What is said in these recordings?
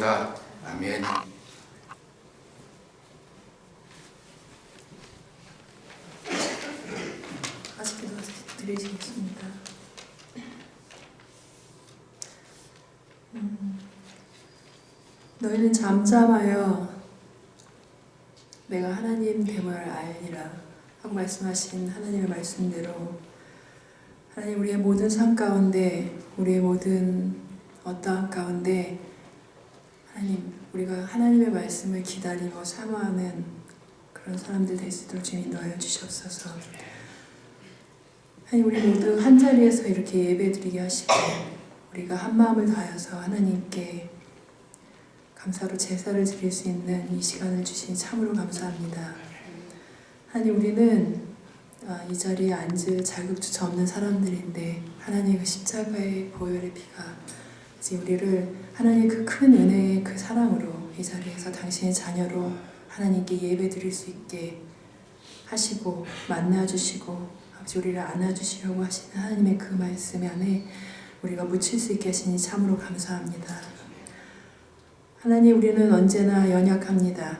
아버지시로다. 아멘. 다시 기도 드리시겠습니다. 음, 너희는 잠잠하여 내가 하나님 됨을 알리라 하고 말씀하신 하나님의 말씀대로 하나님 우리의 모든 삶 가운데 우리의 모든 어떠한 가운데 하나님 우리가 하나님의 말씀을 기다리고 사모하는 그런 사람들 될 수 있도록 주님 인도하여 주시옵소서. 하나님 우리 모두 한 자리에서 이렇게 예배드리게 하시고 우리가 한 마음을 다하여서 하나님께 감사로 제사를 드릴 수 있는 이 시간을 주시니 참으로 감사합니다. 하나님 우리는 아, 이 자리에 앉을 자격조차 없는 사람들인데 하나님 그 십자가의 보혈의 피가 이제 우리를 하나님 그 큰 은혜의 그 사랑으로 이 자리에서 당신의 자녀로 하나님께 예배 드릴 수 있게 하시고 만나주시고 아버지 우리를 안아주시려고 하시는 하나님의 그 말씀 안에 우리가 묻힐 수 있게 하시니 참으로 감사합니다. 하나님 우리는 언제나 연약합니다.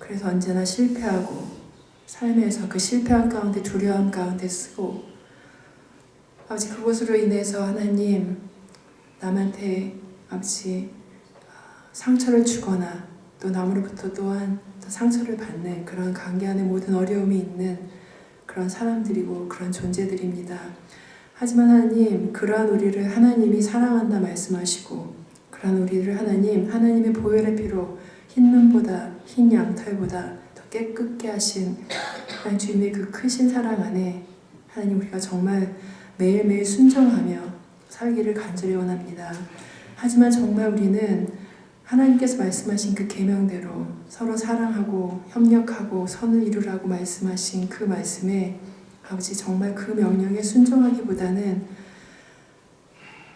그래서 언제나 실패하고 삶에서 그 실패한 가운데 두려움 가운데 쓰고 아버지 그것으로 인해서 하나님 남한테 아버지 아, 상처를 주거나 또 남으로부터 또한 또 상처를 받는 그런 관계 안에 모든 어려움이 있는 그런 사람들이고 그런 존재들입니다. 하지만 하나님 그러한 우리를 하나님이 사랑한다 말씀하시고 그러한 우리를 하나님 하나님의 보혈의 피로 흰 눈보다 흰 양털보다 더 깨끗게 하신 하나님 주님의 그 크신 사랑 안에 하나님 우리가 정말 매일매일 순종하며 살기를 간절히 원합니다. 하지만 정말 우리는 하나님께서 말씀하신 그 계명대로 서로 사랑하고 협력하고 선을 이루라고 말씀하신 그 말씀에 아버지 정말 그 명령에 순종하기보다는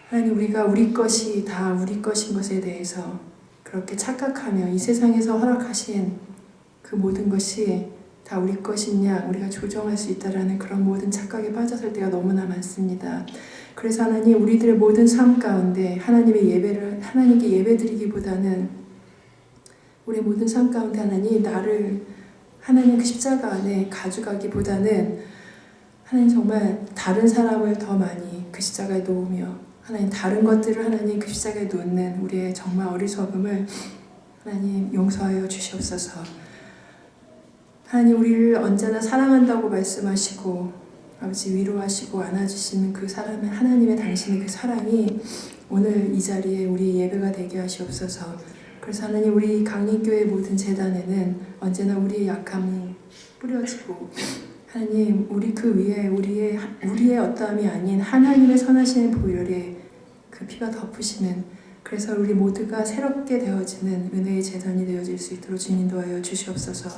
하나님 우리가 우리 것이 다 우리 것인 것에 대해서 그렇게 착각하며 이 세상에서 허락하신 그 모든 것이 다 우리 것이냐 우리가 조정할 수 있다라는 그런 모든 착각에 빠져설 때가 너무나 많습니다. 그래서 하나님 우리들의 모든 삶 가운데 하나님의 예배를 하나님께 예배드리기보다는 우리 모든 삶 가운데 하나님 나를 하나님 그 십자가 안에 가져가기보다는 하나님 정말 다른 사람을 더 많이 그 십자가에 놓으며 하나님 다른 것들을 하나님 그 십자가에 놓는 우리의 정말 어리석음을 하나님 용서하여 주시옵소서. 하나님 우리를 언제나 사랑한다고 말씀하시고 아버지 위로하시고 안아주시는 그 사람의 하나님의 당신의 그 사랑이 오늘 이 자리에 우리 예배가 되게 하시옵소서. 그래서 하나님 우리 강림교회 모든 재단에는 언제나 우리의 약함이 뿌려지고 하나님 우리 그 위에 우리의 우리의 어떠함이 아닌 하나님의 선하신 보혈의 그 피가 덮으시는 그래서 우리 모두가 새롭게 되어지는 은혜의 재단이 되어질 수 있도록 주님 도하여 주시옵소서.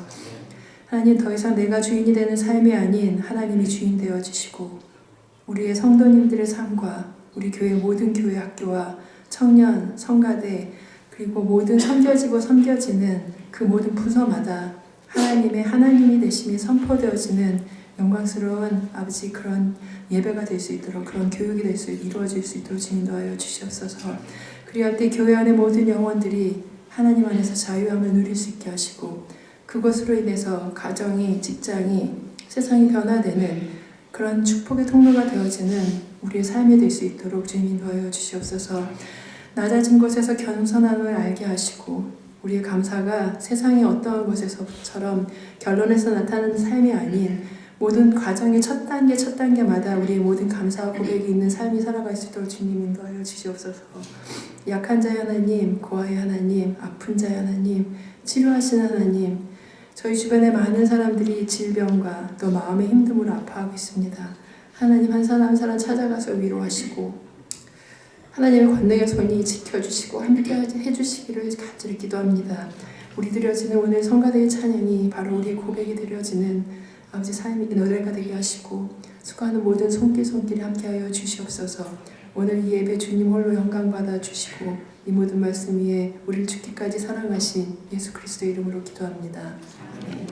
하나님 더 이상 내가 주인이 되는 삶이 아닌 하나님이 주인 되어 주시고 우리의 성도님들의 삶과 우리 교회 모든 교회 학교와 청년, 성가대 그리고 모든 섬겨지고 섬겨지는 그 모든 부서마다 하나님의 하나님이 되심이 선포되어지는 영광스러운 아버지 그런 예배가 될 수 있도록 그런 교육이 될 수 이루어질 수 있도록 진도하여 주시옵소서. 그리할 때 교회 안의 모든 영혼들이 하나님 안에서 자유함을 누릴 수 있게 하시고 그것으로 인해서 가정이 직장이 세상이 변화되는 그런 축복의 통로가 되어지는 우리의 삶이 될 수 있도록 주님 인도하여 주시옵소서. 낮아진 곳에서 겸손함을 알게 하시고 우리의 감사가 세상의 어떠한 곳에서처럼 결론에서 나타나는 삶이 아닌 모든 과정의 첫 단계 첫 단계마다 우리의 모든 감사와 고백이 있는 삶이 살아갈 수 있도록 주님 인도하여 주시옵소서. 약한 자의 하나님, 고아의 하나님, 아픈 자의 하나님, 치료하시는 하나님, 저희 주변에 많은 사람들이 질병과 또 마음의 힘듦으로 아파하고 있습니다. 하나님 한 사람 한 사람 찾아가서 위로하시고 하나님의 권능의 손이 지켜주시고 함께 해주시기를 간절히 기도합니다. 우리 드려지는 오늘 성가대의 찬양이 바로 우리의 고백이 드려지는 아버지 삶이 노래가 되게 하시고 수고하는 모든 손길 손길이 함께하여 주시옵소서. 오늘 이 예배 주님 홀로 영광 받아 주시고 이 모든 말씀 위에 우리를 죽기까지 사랑하신 예수 그리스도 이름으로 기도합니다. 아멘.